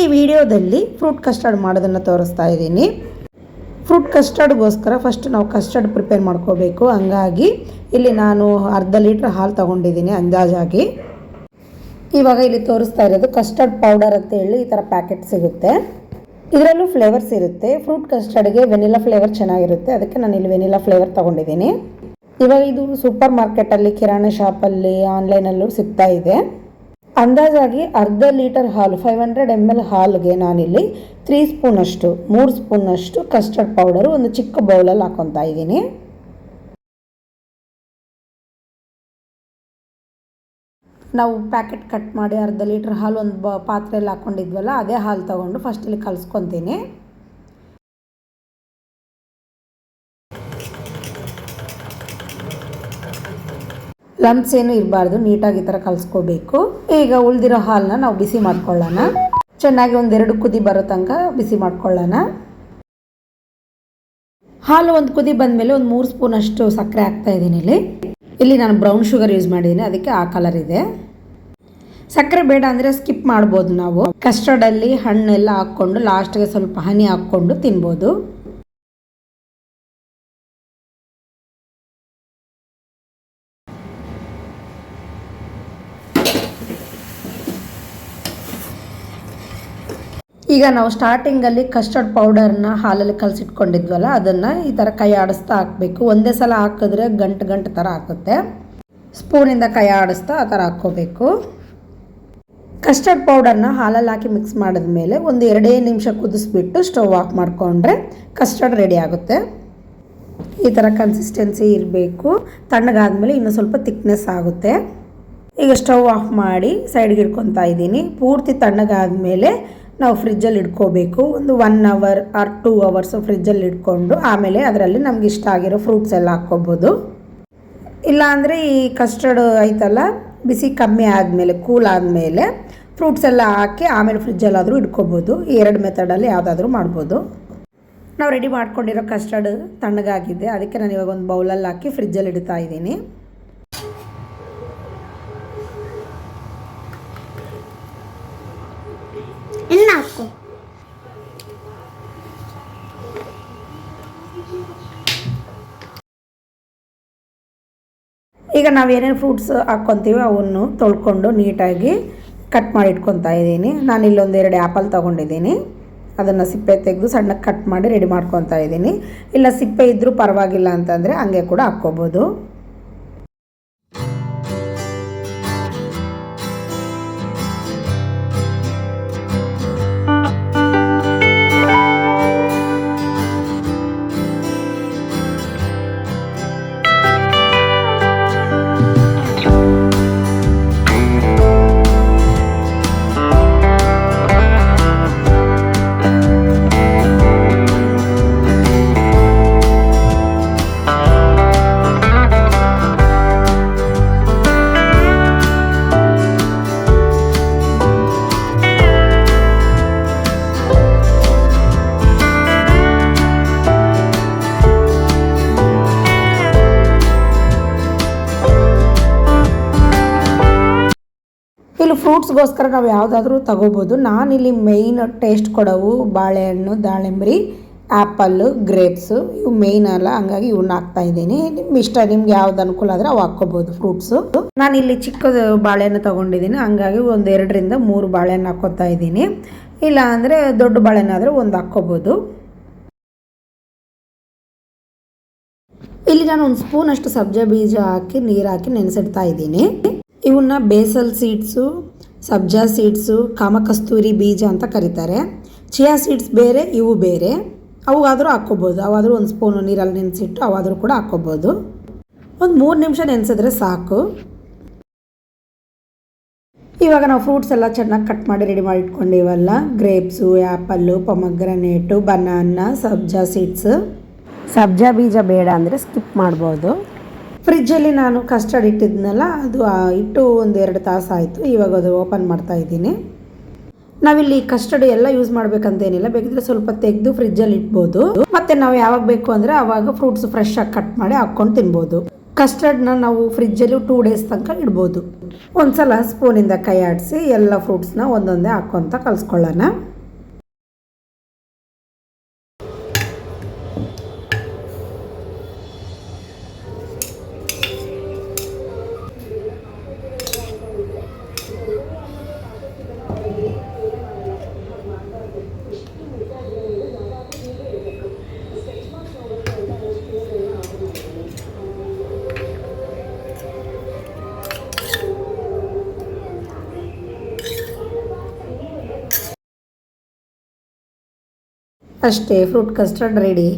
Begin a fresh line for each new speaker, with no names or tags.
ಈ ವಿಡಿಯೋದಲ್ಲಿ fruit custard ಮಾಡೋದನ್ನು ತೋರಿಸ್ತಾ ಇದ್ದೀನಿ. ಫ್ರೂಟ್ ಕಸ್ಟರ್ಡ್ಗೋಸ್ಕರ ಫಸ್ಟ್ ನಾವು ಕಸ್ಟರ್ಡ್ ಪ್ರಿಪೇರ್ ಮಾಡ್ಕೋಬೇಕು. ಹಂಗಾಗಿ ಇಲ್ಲಿ ನಾನು ಅರ್ಧ ಲೀಟ್ರ್ ಹಾಲು ತೊಗೊಂಡಿದ್ದೀನಿ ಅಂದಾಜಾಗಿ. ಇವಾಗ ಇಲ್ಲಿ ತೋರಿಸ್ತಾ ಇರೋದು ಕಸ್ಟರ್ಡ್ ಪೌಡರ್ ಅಂತ ಹೇಳಿ ಈ ಥರ ಪ್ಯಾಕೆಟ್ ಸಿಗುತ್ತೆ. ಇದರಲ್ಲೂ ಫ್ಲೇವರ್ಸ್ ಇರುತ್ತೆ. ಫ್ರೂಟ್ ಕಸ್ಟರ್ಡ್ಗೆ ವೆನಿಲಾ ಫ್ಲೇವರ್ ಚೆನ್ನಾಗಿರುತ್ತೆ. ಅದಕ್ಕೆ ನಾನು ಇಲ್ಲಿ ವೆನಿಲಾ ಫ್ಲೇವರ್ ತೊಗೊಂಡಿದ್ದೀನಿ. ಇವಾಗ ಇದು ಸೂಪರ್ ಮಾರ್ಕೆಟಲ್ಲಿ ಕಿರಾಣಿ ಶಾಪಲ್ಲಿ ಆನ್ಲೈನಲ್ಲೂ ಸಿಗ್ತಾ ಇದೆ. ಅಂದಾಜಾಗಿ ಅರ್ಧ ಲೀಟರ್ ಹಾಲು ಫೈವ್ ಹಂಡ್ರೆಡ್ ಎಂ ಎಲ್ ಹಾಲಿಗೆ ನಾನಿಲ್ಲಿ ತ್ರೀ ಸ್ಪೂನಷ್ಟು ಮೂರು ಸ್ಪೂನಷ್ಟು ಕಸ್ಟರ್ಡ್ ಪೌಡರು ಒಂದು ಚಿಕ್ಕ ಬೌಲಲ್ಲಿ ಹಾಕೊತಾ ಇದ್ದೀನಿ. ನಾವು ಪ್ಯಾಕೆಟ್ ಕಟ್ ಮಾಡಿ ಅರ್ಧ ಲೀಟ್ರ್ ಹಾಲು ಒಂದು ಬ ಪಾತ್ರೆಯಲ್ಲಿ ಹಾಕ್ಕೊಂಡಿದ್ವಲ್ಲ ಅದೇ ಹಾಲು ತೊಗೊಂಡು ಫಸ್ಟಲ್ಲಿ ಕಲಿಸ್ಕೊತೀನಿ ಲಮ್ಸ್ ಏನು ಇರಬಾರ್ದು, ನೀಟಾಗಿ ಈ ಥರ ಕಲಿಸ್ಕೋಬೇಕು. ಈಗ ಉಳಿದಿರೋ ಹಾಲನ್ನ ನಾವು ಬಿಸಿ ಮಾಡ್ಕೊಳ್ಳೋಣ. ಚೆನ್ನಾಗಿ ಒಂದೆರಡು ಕುದಿ ಬರೋ ತನಕ ಬಿಸಿ ಮಾಡ್ಕೊಳ್ಳೋಣ. ಹಾಲು ಒಂದು ಕುದಿ ಬಂದಮೇಲೆ ಒಂದು ಮೂರು ಸ್ಪೂನ್ ಅಷ್ಟು ಸಕ್ಕರೆ ಹಾಕ್ತಾ ಇದ್ದೀನಿ ಇಲ್ಲಿ. ಇಲ್ಲಿ ನಾನು ಬ್ರೌನ್ ಶುಗರ್ ಯೂಸ್ ಮಾಡಿದ್ದೀನಿ, ಅದಕ್ಕೆ ಆ ಕಲರ್ ಇದೆ. ಸಕ್ಕರೆ ಬೇಡ ಅಂದರೆ ಸ್ಕಿಪ್ ಮಾಡ್ಬೋದು ನಾವು. ಕಸ್ಟರ್ಡಲ್ಲಿ ಹಣ್ಣೆಲ್ಲ ಹಾಕ್ಕೊಂಡು ಲಾಸ್ಟ್ಗೆ ಸ್ವಲ್ಪ ಹನಿ ಹಾಕ್ಕೊಂಡು ತಿನ್ಬೋದು. ಈಗ ನಾವು ಸ್ಟಾರ್ಟಿಂಗಲ್ಲಿ ಕಸ್ಟರ್ಡ್ ಪೌಡರ್ನ ಹಾಲಲ್ಲಿ ಕಲಸಿಟ್ಕೊಂಡಿದ್ವಲ್ಲ, ಅದನ್ನು ಈ ಥರ ಕೈ ಆಡಿಸ್ತಾ ಹಾಕಬೇಕು. ಒಂದೇ ಸಲ ಹಾಕಿದ್ರೆ ಗಂಟು ಗಂಟು ಥರ ಹಾಕುತ್ತೆ ಸ್ಪೂನಿಂದ ಕೈ ಆಡಿಸ್ತಾ ಆ ಥರ ಹಾಕ್ಕೋಬೇಕು. ಕಸ್ಟರ್ಡ್ ಪೌಡರ್ನ ಹಾಲಲ್ಲಿ ಹಾಕಿ ಮಿಕ್ಸ್ ಮಾಡಿದ ಮೇಲೆ ಒಂದು ಎರಡೇ ನಿಮಿಷ ಕುದಿಸ್ಬಿಟ್ಟು ಸ್ಟವ್ ಆಫ್ ಮಾಡಿಕೊಂಡ್ರೆ ಕಸ್ಟರ್ಡ್ ರೆಡಿ ಆಗುತ್ತೆ. ಈ ಥರ ಕನ್ಸಿಸ್ಟೆನ್ಸಿ ಇರಬೇಕು. ತಣ್ಣಗಾದಮೇಲೆ ಇನ್ನೂ ಸ್ವಲ್ಪ ತಿಕ್ನೆಸ್ ಆಗುತ್ತೆ. ಈಗ ಸ್ಟವ್ ಆಫ್ ಮಾಡಿ ಸೈಡ್ಗೆ ಇಟ್ಕೊತಾ ಇದ್ದೀನಿ. ಪೂರ್ತಿ ತಣ್ಣಗಾದ್ಮೇಲೆ ನಾವು ಫ್ರಿಜ್ಜಲ್ಲಿ ಇಟ್ಕೋಬೇಕು. ಒಂದು one hour or two hours ಫ್ರಿಜ್ಜಲ್ಲಿ ಇಟ್ಕೊಂಡು ಆಮೇಲೆ ಅದರಲ್ಲಿ ನಮ್ಗೆ ಇಷ್ಟ ಆಗಿರೋ ಫ್ರೂಟ್ಸ್ ಎಲ್ಲ ಹಾಕ್ಕೋಬೋದು. ಇಲ್ಲಾಂದರೆ ಈ ಕಸ್ಟರ್ಡ್ ಐತಲ್ಲ, ಬಿಸಿ ಕಮ್ಮಿ ಆದಮೇಲೆ ಕೂಲ್ ಆದಮೇಲೆ ಫ್ರೂಟ್ಸ್ ಎಲ್ಲ ಹಾಕಿ ಆಮೇಲೆ ಫ್ರಿಜ್ಜಲ್ಲಾದರೂ ಇಟ್ಕೋಬೋದು. ಈ ಎರಡು ಮೆಥಡಲ್ಲಿ ಯಾವುದಾದ್ರೂ ಮಾಡ್ಬೋದು. ನಾವು ರೆಡಿ ಮಾಡ್ಕೊಂಡಿರೋ ಕಸ್ಟರ್ಡ್ ತಣ್ಣಗಾಗಿದೆ. ಅದಕ್ಕೆ ನಾನು ಇವಾಗ ಒಂದು ಬೌಲಲ್ಲಿ ಹಾಕಿ ಫ್ರಿಜ್ಜಲ್ಲಿ ಇಡ್ತಾ ಇದ್ದೀನಿ.
ಹಾಕು
ಈಗ ನಾವು ಏನೇನು ಫ್ರೂಟ್ಸ್ ಹಾಕ್ಕೊತೀವಿ ಅವನ್ನು ತೊಳ್ಕೊಂಡು ನೀಟಾಗಿ ಕಟ್ ಮಾಡಿ ಇಟ್ಕೊತಾ ಇದ್ದೀನಿ. ನಾನು ಇಲ್ಲೊಂದು ಎರಡು ಆ್ಯಪಲ್ ತೊಗೊಂಡಿದ್ದೀನಿ. ಅದನ್ನು ಸಿಪ್ಪೆ ತೆಗೆದು ಸಣ್ಣಕ್ಕೆ ಕಟ್ ಮಾಡಿ ರೆಡಿ ಮಾಡ್ಕೊತಾ ಇದ್ದೀನಿ. ಇಲ್ಲ ಸಿಪ್ಪೆ ಇದ್ದರೂ ಪರವಾಗಿಲ್ಲ ಅಂತಂದರೆ ಹಂಗೆ ಕೂಡ ಹಾಕ್ಕೋಬೋದು. ಫ್ರೂಟ್ಸ್ಗೋಸ್ಕರ ನಾವು ಯಾವುದಾದ್ರೂ ತಗೋಬೋದು. ನಾನಿಲ್ಲಿ ಮೇಯ್ನ್ ಟೇಸ್ಟ್ ಕೊಡೋವು ಬಾಳೆಹಣ್ಣು, ದಾಳಿಂಬ್ರಿ ಆ್ಯಪಲ್ಲು ಗ್ರೇಪ್ಸು ಇವು ಮೇಯ್ನ್ ಅಲ್ಲ. ಹಂಗಾಗಿ ಇವನ್ನ ಹಾಕ್ತಾ ಇದ್ದೀನಿ. ನಿಮ್ಗೆ ಇಷ್ಟ, ನಿಮ್ಗೆ ಯಾವ್ದು ಅನುಕೂಲ ಆದರೆ ಅವು ಹಾಕ್ಕೋಬೋದು ಫ್ರೂಟ್ಸು ನಾನು ಇಲ್ಲಿ ಚಿಕ್ಕದು ಬಾಳೆಹಣ್ಣು ತೊಗೊಂಡಿದ್ದೀನಿ. ಹಂಗಾಗಿ ಒಂದು ಎರಡರಿಂದ ಮೂರು ಬಾಳೆಹಣ್ಣು ಹಾಕ್ಕೋತಾ ಇದ್ದೀನಿ. ಇಲ್ಲ ಅಂದರೆ ದೊಡ್ಡ ಬಾಳೆಹಣ್ಣಾದರೆ ಒಂದು ಹಾಕ್ಕೋಬೋದು. ಇಲ್ಲಿ ನಾನು ಒಂದು ಸ್ಪೂನ್ ಅಷ್ಟು ಸಬ್ಜಾ ಬೀಜ ಹಾಕಿ, ನೀರು ಹಾಕಿ ನೆನೆಸಿಡ್ತಾ ಇದ್ದೀನಿ. ಇವನ್ನ ಬೇಸಲ್ ಸೀಡ್ಸು ಸಬ್ಜಾ ಸೀಡ್ಸು, ಕಾಮಕಸ್ತೂರಿ ಬೀಜ ಅಂತ ಕರೀತಾರೆ. ಚಿಯಾ ಸೀಡ್ಸ್ ಬೇರೆ, ಇವು ಬೇರೆ. ಅವಾದರೂ ಹಾಕ್ಕೋಬೋದು. ಅವಾದರೂ ಒಂದು ಸ್ಪೂನು ನೀರಲ್ಲಿ ನೆನೆಸಿಟ್ಟು ಅವಾದರೂ ಕೂಡ ಹಾಕ್ಕೋಬೋದು. ಒಂದು ಮೂರು ನಿಮಿಷ ನೆನೆಸಿದ್ರೆ ಸಾಕು. ಇವಾಗ ನಾವು ಫ್ರೂಟ್ಸ್ ಎಲ್ಲ ಚೆನ್ನಾಗಿ ಕಟ್ ಮಾಡಿ ರೆಡಿ ಮಾಡಿ ಇಟ್ಕೊಂಡಿವಲ್ಲ. Grapes, apple, pomegranate, banana, sabja seeds. ಸಬ್ಜಾ ಬೀಜ ಬೇಡ ಅಂದರೆ ಸ್ಕಿಪ್ ಮಾಡ್ಬೋದು. ಫ್ರಿಜ್ಜಲ್ಲಿ ನಾನು ಕಸ್ಟರ್ಡ್ ಇಟ್ಟಿದ್ನಲ್ಲ, ಅದು ಇಟ್ಟು ಒಂದು ಎರಡು ತಾಸು ಆಯಿತು. ಇವಾಗ ಅದು ಓಪನ್ ಮಾಡ್ತಾ ಇದ್ದೀನಿ. ನಾವಿಲ್ಲಿ ಕಸ್ಟರ್ಡ್ ಎಲ್ಲ ಯೂಸ್ ಮಾಡ್ಬೇಕಂತೇನಿಲ್ಲ. ಬೇಕಿದ್ರೆ ಸ್ವಲ್ಪ ತೆಗೆದು ಫ್ರಿಜ್ಜಲ್ಲಿ ಇಡ್ಬೋದು. ಮತ್ತೆ ನಾವು ಯಾವಾಗ ಬೇಕು ಅಂದರೆ ಆವಾಗ ಫ್ರೂಟ್ಸ್ ಫ್ರೆಶ್ ಆಗಿ ಕಟ್ ಮಾಡಿ ಹಾಕ್ಕೊಂಡು ತಿನ್ಬೋದು. ಕಸ್ಟರ್ಡ್ನ ನಾವು ಫ್ರಿಜ್ಜಲ್ಲಿ ಟೂ ಡೇಸ್ ತನಕ ಇಡ್ಬೋದು. ಒಂದ್ಸಲ ಸ್ಪೂನಿಂದ ಕೈ ಆಡಿಸಿ ಎಲ್ಲ ಫ್ರೂಟ್ಸ್ನ ಒಂದೊಂದೇ ಹಾಕ್ಕೊತ ಕಲಿಸ್ಕೊಳ್ಳೋಣ. ಅಷ್ಟೇ ಫ್ರೂಟ್ ಕಸ್ಟರ್ಡ್ ರೆಡಿ